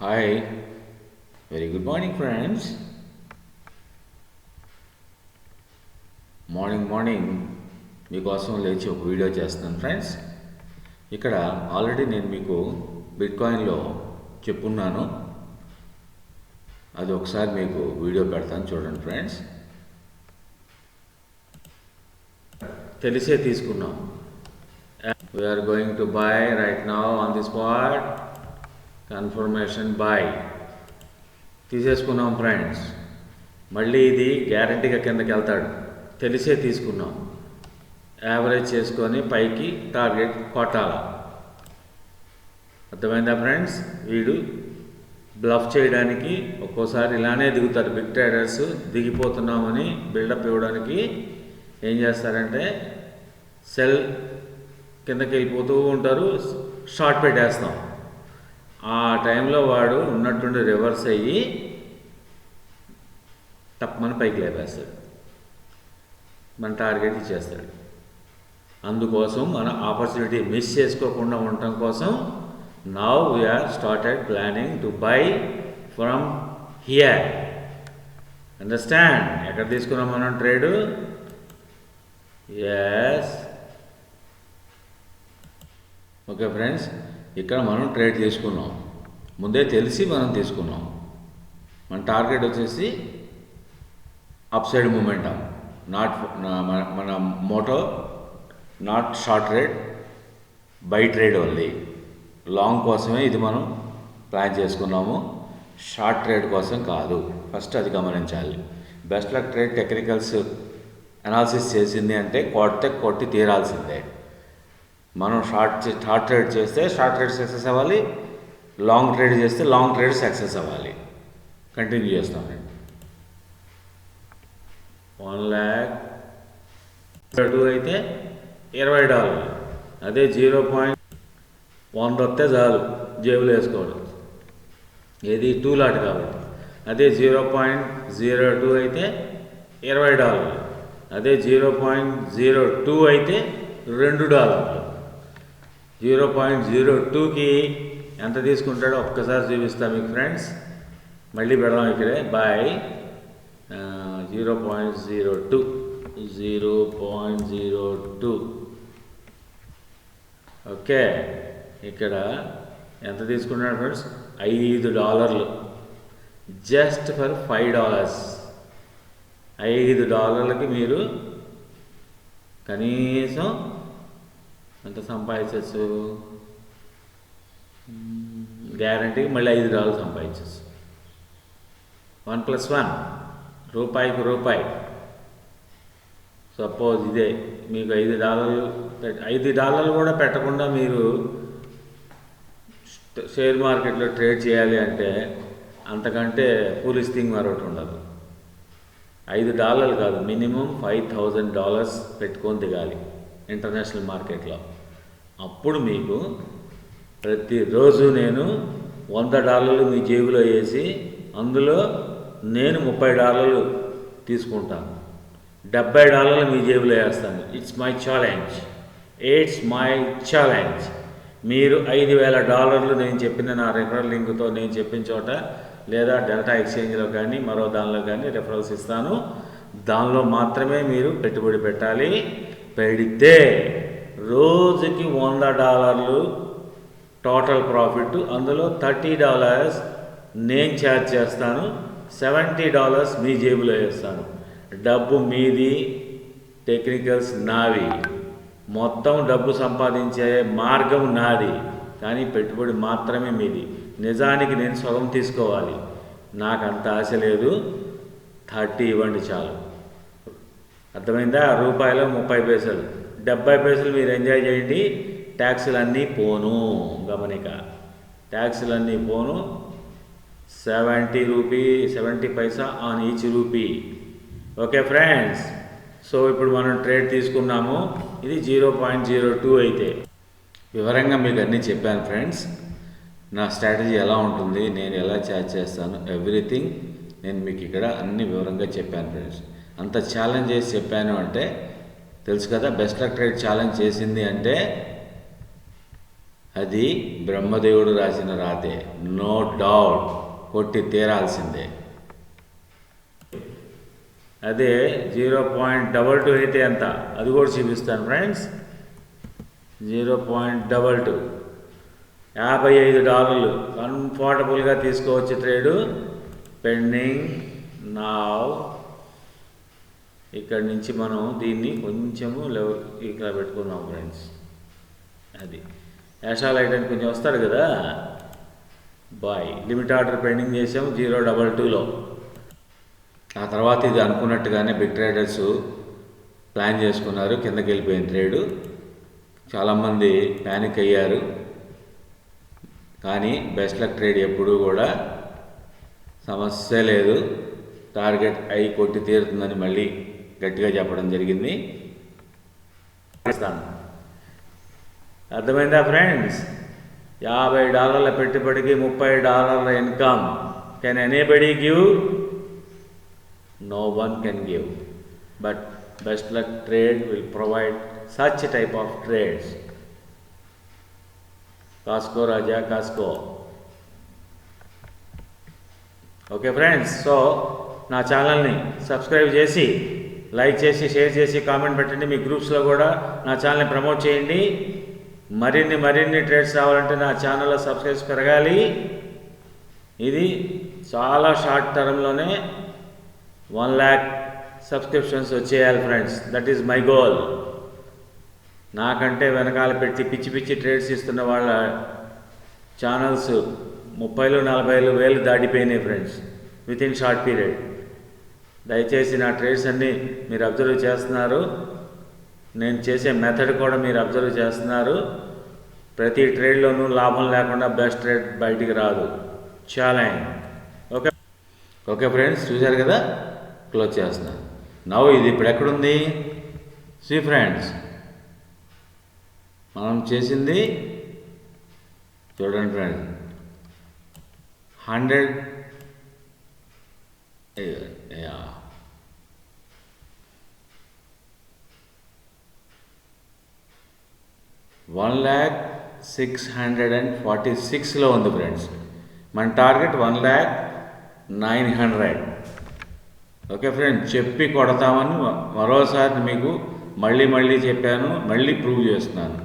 Hi very good morning friends morning morning మీకోసం లేచి ఒక వీడియో చేస్తున్నాను ఫ్రెండ్స్ ఇక్కడ ఆల్రెడీ నేను మీకు బిట్కాయిన్లో చెప్పున్నాను. అది ఒకసారి మీకు వీడియో పెడతాను చూడండి ఫ్రెండ్స్ తెలిసే తీసుకున్నాం. We are going to buy right now on the spot confirmation buy తీసేసుకున్నాం ఫ్రెండ్స్. మళ్ళీ ఇది గ్యారంటీగా కిందకి వెళ్తాడు. తెలిసే తీసుకున్నాం. యావరేజ్ చేసుకొని పైకి టార్గెట్ కొట్టాల. అర్థమైందా ఫ్రెండ్స్? వీడు బ్లఫ్ చేయడానికి ఒక్కోసారి ఇలానే దిగుతారు బిగ్ ట్రేడర్స్ దిగిపోతున్నామని బిల్డప్ ఇవ్వడానికి ఏం చేస్తారంటే సెల్ కిందకి వెళ్ళిపోతూ ఉంటారు. షార్ట్ పెట్టేస్తాం ఆ టైంలో వాడు ఉన్నట్టుండి రివర్స్ అయ్యి తప్పమని పైకి లేపేస్తాడు. మన టార్గెట్ ఇచ్చేస్తాడు. అందుకోసం మన ఆపర్చునిటీ మిస్ చేసుకోకుండా ఉండటం కోసం now we are started planning to buy from here understand ఎక్కడ తీసుకున్నాం మనం ట్రేడు ఎస్ ఓకే ఫ్రెండ్స్ ఇక్కడ మనం ట్రేడ్ తీసుకున్నాం. ముందే తెలిసి మనం తీసుకున్నాం. మన టార్గెట్ వచ్చేసి అప్ సైడ్ మూమెంటం. నాట్ మన motto not short rate buy trade only. Long కోసమే ఇది మనం ప్లాన్ చేసుకున్నాము. షార్ట్ ట్రేడ్ కోసం కాదు. ఫస్ట్ అది గమనించాలి. Best luck trade technicals analysis చేసింది అంటే కొడితే కొట్టి తీరాల్సిందే. మనం షార్ట్ షార్ట్ ట్రేడ్ చేస్తే షార్ట్ ట్రేడ్ సక్సెస్ అవ్వాలి. లాంగ్ ట్రేడ్ చేస్తే లాంగ్ ట్రేడ్ సక్సెస్ అవ్వాలి. కంటిన్యూ చేస్తామండి వన్ ల్యాక్ టూ అయితే ఇరవై డాలర్లు. అదే జీరో పాయింట్ వన్ వస్తే చాలు జేబులో వేసుకోవడం. ఏది టూ లాట్ కాబట్టి. అదే జీరో పాయింట్ జీరో టూ అయితే ఇరవై డాలర్లు. అదే జీరో పాయింట్ జీరో టూ అయితే రెండు డాలర్లు. జీరో పాయింట్ జీరో టూకి ఎంత తీసుకుంటాడో ఒక్కసారి చూపిస్తా మీకు ఫ్రెండ్స్. మళ్ళీ పెడదాం ఇక్కడే. Buy zero point zero two. Zero point zero two. Okay. ఇక్కడ ఎంత తీసుకున్నాడు ఫ్రెండ్స్? ఐదు డాలర్లు. Just for five dollars. ఐదు డాలర్లకి మీరు కనీసం ఎంత సంపాదించచ్చు? గ్యారంటీకి మళ్ళీ ఐదు డాలర్లు సంపాదించచ్చు వన్ ప్లస్ వన్ రూపాయికి రూపాయి. సపోజ్ ఇదే మీకు ఐదు డాలర్లు ఐదు డాలర్లు కూడా పెట్టకుండా మీరు షేర్ మార్కెట్లో ట్రేడ్ చేయాలి అంటే అంతకంటే ఫూలిష్ థింగ్ మరొకటి ఉండదు. ఐదు డాలర్లు కాదు మినిమం ఫైవ్ థౌజండ్ డాలర్స్ పెట్టుకొని దిగాలి. ఇంటర్నేషనల్ మార్కెట్లో అప్పుడు మీకు ప్రతిరోజు నేను వంద డాలర్లు మీ జేబులో వేసి అందులో నేను ముప్పై డాలర్లు తీసుకుంటాను. డెబ్బై డాలర్లు మీ జేబులో వేస్తాను. It's my challenge it's my challenge మీరు ఐదు వేల డాలర్లు నేను చెప్పిన నా రెఫరల్ లింక్తో నేను చెప్పిన చోట లేదా డెల్టా ఎక్స్చేంజ్లో కానీ మరో దానిలో కానీ రెఫరల్స్ ఇస్తాను. దానిలో మాత్రమే మీరు పెట్టుబడి పెట్టాలి. పెడితే రోజుకి వంద డాలర్లు టోటల్ ప్రాఫిట్ అందులో థర్టీ డాలర్స్ నేను ఛార్జ్ చేస్తాను సెవెంటీ డాలర్స్ మీ జేబులో వేస్తాను. డబ్బు మీది టెక్నికల్స్ నావి. మొత్తం డబ్బు సంపాదించే మార్గం నాది కానీ పెట్టుబడి మాత్రమే మీది. నిజానికి నేను సగం తీసుకోవాలి. నాకు అంత ఆశ లేదు. థర్టీ ఇవ్వండి చాలు. అర్థమైందా? రూపాయలు ముప్పై పైసలు. డెబ్బై పైసలు మీరు ఎంజాయ్ చేయండి. ట్యాక్సులన్నీ పోను. గమనిక. ట్యాక్సులన్నీ పోను. Seventy rupee seventy paisa on each rupee. Okay friends. So ఇప్పుడు మనం ట్రేడ్ తీసుకున్నాము. ఇది జీరో పాయింట్ జీరో టూ అయితే. వివరంగా మీకు అన్నీ చెప్పాను ఫ్రెండ్స్. నా స్ట్రాటజీ ఎలా ఉంటుంది? నేను ఎలా ఛార్జ్ చేస్తాను? ఎవ్రీథింగ్ నేను మీకు ఇక్కడ అన్ని వివరంగా చెప్పాను ఫ్రెండ్స్. అంత ఛాలెంజ్ చేసి చెప్పాను అంటే తెలుసు కదా బెస్ట్ లక్ ట్రేడ్ ఛాలెంజ్ చేసింది అంటే అది బ్రహ్మదేవుడు రాసిన రాతే. నో డౌట్ కొట్టి తీరాల్సిందే. అదే జీరో పాయింట్ డబల్ టూ అయితే ఎంత? అది కూడా చూపిస్తాను friends zero point double two. యాభై ఐదు డాలర్లు. కంఫర్టబుల్గా తీసుకోవచ్చు ట్రేడు. పెండింగ్ నావ్ ఇక్కడి నుంచి మనం దీన్ని కొంచెము లెవెల్ ఇక్కడ పెట్టుకున్నాం ఫ్రెండ్స్ అది. యాషాల్ ఐటెం కొంచెం వస్తాడు కదా? బాయ్. లిమిట్ ఆర్డర్ పెండింగ్ చేసాము జీరో డబల్ టూలో. ఆ తర్వాత ఇది అనుకున్నట్టుగానే బిగ్ ట్రేడర్స్ ప్లాన్ చేసుకున్నారు కిందకి వెళ్ళిపోయిన ట్రేడు. చాలామంది ప్యానిక్ అయ్యారు. కానీ బెస్ట్ లక్ ట్రేడ్ ఎప్పుడూ కూడా సమస్య లేదు. టార్గెట్ అయి కొట్టి తీరుతుందని మళ్ళీ గట్టిగా చెప్పడం జరిగింది. ఇస్తాను అర్థమైందా ఫ్రెండ్స్ యాభై డాలర్ల పెట్టుబడికి ముప్పై డాలర్ల income. Can anybody give no one can give but best luck trade will provide such type of trades కాస్కో రాజా కాస్కో ఓకే ఫ్రెండ్స్ సో నా ఛానల్ని సబ్స్క్రైబ్ చేసి లైక్ చేసి షేర్ చేసి కామెంట్ పెట్టండి. మీ గ్రూప్స్లో కూడా నా ఛానల్ని ప్రమోట్ చేయండి. మరిన్ని మరిన్ని ట్రేడ్స్ రావాలంటే నా ఛానల్లో సబ్స్క్రైబ్స్ పెరగాలి. ఇది చాలా షార్ట్ టర్మ్లోనే వన్ ల్యాక్ సబ్స్క్రిప్షన్స్ వచ్చేయాలి friends. That is my goal. నాకంటే వెనకాల పెట్టి పిచ్చి పిచ్చి ట్రేడ్స్ ఇస్తున్న వాళ్ళ ఛానల్స్ ముప్పైలు నలభైలు వేలు దాటిపోయినాయి friends within short period. దయచేసి నా ట్రేడ్స్ అన్నీ మీరు అబ్జర్వ్ చేస్తున్నారు. నేను చేసే మెథడ్ కూడా మీరు అబ్జర్వ్ చేస్తున్నారు. ప్రతి ట్రేడ్లోనూ లాభం లేకుండా బెస్ట్ ట్రేడ్ బయటికి రాదు. ఛాలెంజ్ ఓకే ఓకే ఫ్రెండ్స్ చూశారు కదా? క్లోజ్ చేస్తున్నాను నవ్వు ఇది ఇప్పుడు ఎక్కడుంది? సి ఫ్రెండ్స్ మనం చేసింది చూడండి friends hundred one lakh six hundred and forty సిక్స్లో ఉంది ఫ్రెండ్స్. మన target one lakh nine hundred. Okay friend చెప్పి కొడతామని మరోసారి మీకు మళ్ళీ మళ్ళీ చెప్పాను మళ్ళీ ప్రూవ్ చేస్తున్నాను.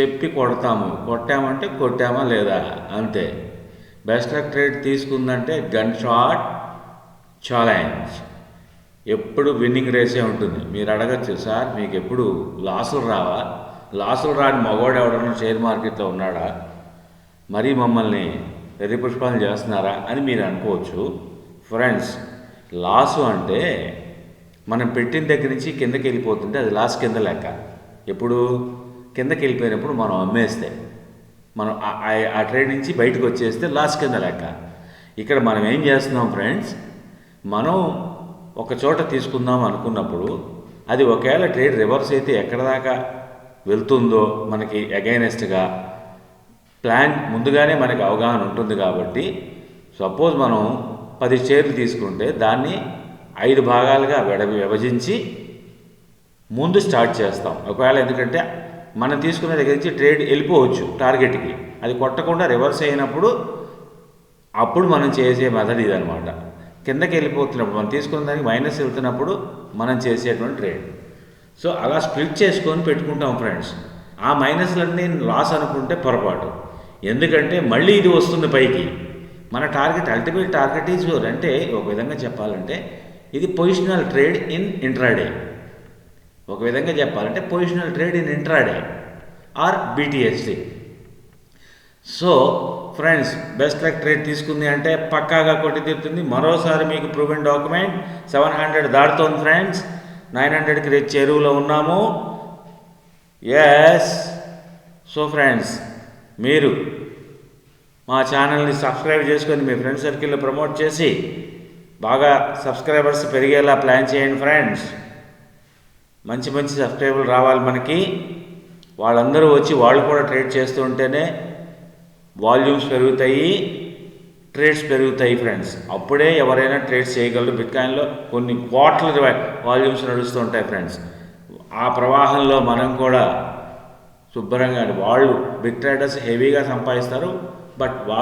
చెప్పి కొడతాము. కొట్టామంటే కొట్టామా లేదా? అంతే. బెస్ట్ లక్ ట్రేడ్ తీసుకుందంటే గన్ షాట్ ఛాలెంజ్. ఎప్పుడు విన్నింగ్ రేసే ఉంటుంది. మీరు అడగచ్చు సార్ మీకు ఎప్పుడు లాసులు రావా? లాసులు రాని మగవాడు ఎవడన్నా షేర్ మార్కెట్లో ఉన్నాడా? మరీ మమ్మల్ని ఎర్రి పుష్పాలు చేస్తున్నారా అని మీరు అనుకోవచ్చు. ఫ్రెండ్స్ లాసు అంటే మనం పెట్టిన దగ్గర నుంచి కిందకి వెళ్ళిపోతుంటే అది లాస్ కింద లెక్క. ఎప్పుడు? కిందకి వెళ్ళిపోయినప్పుడు మనం అమ్మేస్తే మనం ఆ- ఆ ట్రేడ్ నుంచి బయటకు వచ్చేస్తే లాస్ కింద లెక్క. ఇక్కడ మనం ఏం చేస్తున్నాం ఫ్రెండ్స్ మనం ఒక చోట తీసుకుందాం అనుకున్నప్పుడు అది ఒకవేళ ట్రేడ్ రివర్స్ అయితే ఎక్కడ దాకా? వెళ్తుందో మనకి అగైనెస్ట్గా ప్లాన్ ముందుగానే మనకి అవగాహన ఉంటుంది కాబట్టి సపోజ్ మనం పది చైర్లు తీసుకుంటే దాన్ని ఐదు భాగాలుగా విడ విభజించి ముందు స్టార్ట్ చేస్తాం. ఒకవేళ ఎందుకంటే మనం తీసుకున్న దగ్గర నుంచి ట్రేడ్ వెళ్ళిపోవచ్చు టార్గెట్కి అది కొట్టకుండా రివర్స్ అయినప్పుడు అప్పుడు మనం చేసే మెథడ్ ఇదనమాట కిందకి వెళ్ళిపోతున్నప్పుడు మనం తీసుకున్న దానికి మైనస్ వెళ్తున్నప్పుడు మనం చేసేటువంటి ట్రేడ్ సో అలా స్ప్లిట్ చేసుకొని పెట్టుకుంటాం ఫ్రెండ్స్. ఆ మైనస్లన్నీ లాస్ అనుకుంటే పొరపాటు. ఎందుకంటే మళ్ళీ ఇది వస్తుంది పైకి. మన టార్గెట్ అల్టిమేట్ టార్గెట్ ఈజ్ అంటే ఒక విధంగా చెప్పాలంటే ఇది పొజిషనల్ ట్రేడ్ ఇన్ ఇంట్రాడే. ఒక విధంగా చెప్పాలంటే positional trade in intraday. Or BTST so friends best luck trade తీసుకుంది అంటే పక్కాగా కొట్టి తీరుతుంది. మరోసారి మీకు ప్రూవెన్ డాక్యుమెంట్ సెవెన్ హండ్రెడ్ దాడుతోంది ఫ్రెండ్స్. నైన్ హండ్రెడ్కి తెచ్చి చెరువులో ఉన్నాము. ఎస్ సో ఫ్రెండ్స్ మీరు మా ఛానల్ని సబ్స్క్రైబ్ చేసుకొని మీ ఫ్రెండ్ సర్కిల్లో ప్రమోట్ చేసి బాగా సబ్స్క్రైబర్స్ పెరిగేలా ప్లాన్ చేయండి ఫ్రెండ్స్ మంచి మంచి సబ్స్క్రైబర్లు రావాలి మనకి. వాళ్ళందరూ వచ్చి వాళ్ళు కూడా ట్రేడ్ చేస్తూ ఉంటేనే వాల్యూమ్స్ పెరుగుతాయి. ట్రేడ్స్ పెరుగుతాయి ఫ్రెండ్స్ అప్పుడే ఎవరైనా ట్రేడ్స్ చేయగలరు. బిట్కాయిన్లో కొన్ని కోట్ల వాల్యూమ్స్ నడుస్తూ ఉంటాయి ఫ్రెండ్స్ ఆ ప్రవాహంలో మనం కూడా శుభ్రంగా వాళ్ళు బిట్ ట్రేడర్స్ హెవీగా సంపాదిస్తారు బట్